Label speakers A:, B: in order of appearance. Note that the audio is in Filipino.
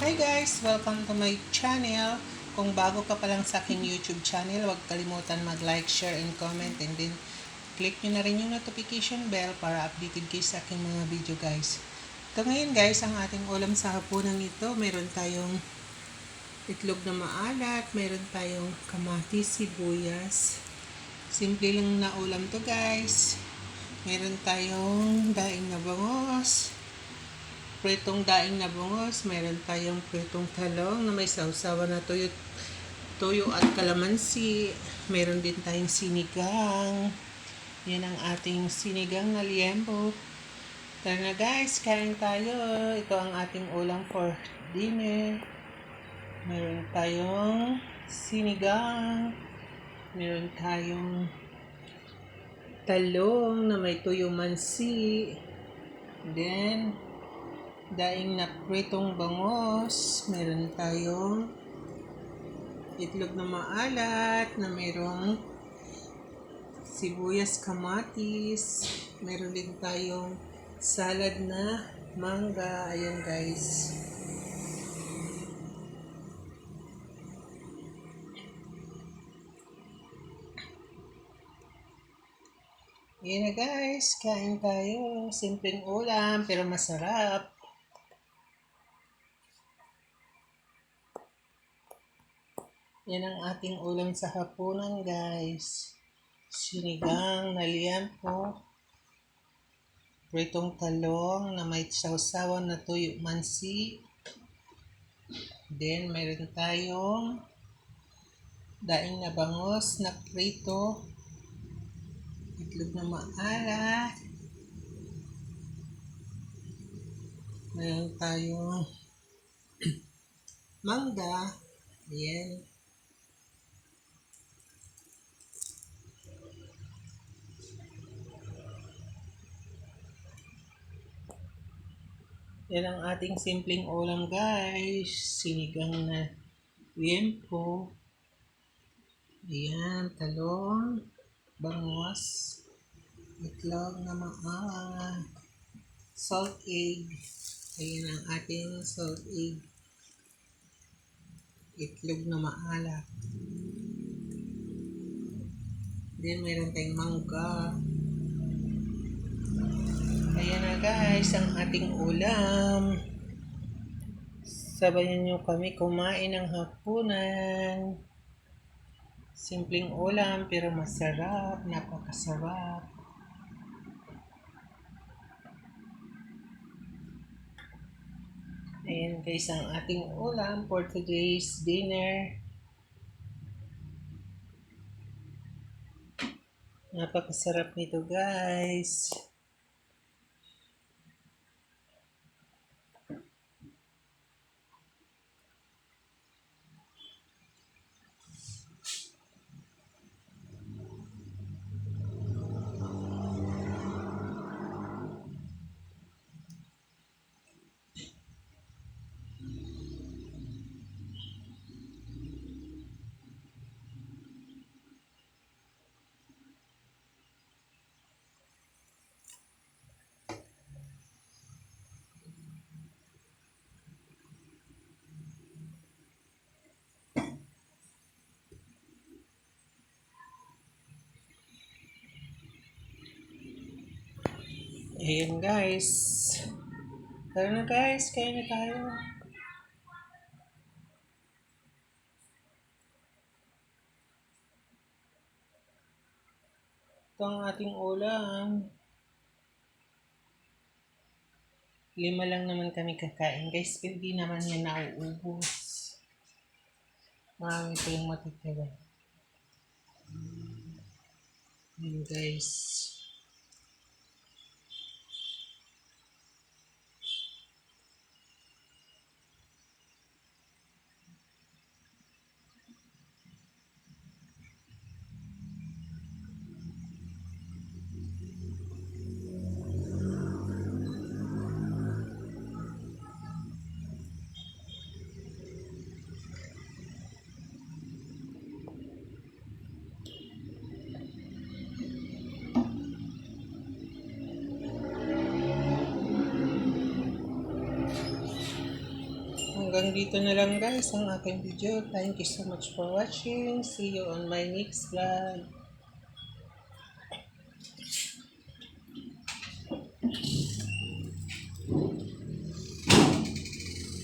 A: Hi guys! Welcome to my channel. Kung bago ka pa lang sa aking YouTube channel, huwag kalimutan mag-like, share, and comment. And then, click nyo na rin yung notification bell para updated kayo sa aking mga video guys. Ito ngayon guys, ang ating ulam sa hapunan ito. Meron tayong itlog na maalat, meron tayong kamatis, sibuyas. Simple lang na ulam to guys. Meron tayong daing na bangos, pritong daing na bungos, meron tayong pritong talong na may sausawa na tuyo, tuyo at kalamansi. Meron din tayong sinigang. Yan ang ating sinigang na liempo. Tara na guys, kain tayo. Ito ang ating ulam for dinner. Meron tayong sinigang. Meron tayong talong na may tuyo mansi. Then, daing na pritong bangos. Meron tayong itlog na maalat na merong sibuyas kamatis. Meron din tayong salad na mangga. Ayan guys. Ayan na guys, kain tayo. Simpleng ulam pero masarap. Yan ang ating ulam sa hapunan, guys. Sinigang na liempo. Pritong talong na may sausawan na tuyo mansi. Then, mayroon tayong daing na bangos na prito. Itlog na maalat. Mayroon tayong mangga. Ayan. Yan ang ating simpleng ulam guys. Sinigang na liempo. Ayan, talong, bangos, itlog na maa, salt egg. Ayan ang ating salt egg. Itlog na maalat. Then, mayroon tayong mangga. Ayan na guys, ang ating ulam. Sabayan nyo kami kumain ng hapunan. Simpleng ulam pero masarap, napakasarap. Ayan guys, ang ating ulam for today's dinner. Napakasarap nito guys. Ayan guys. Tara na guys, kain na tayo. Ito ang ating ulam. Lima lang naman kami kakain guys, pero di naman yan nauubos. Marami pa yung matitira. Ayan guys. Dito na lang guys ang aking video. Thank you so much for watching. See you on my next vlog.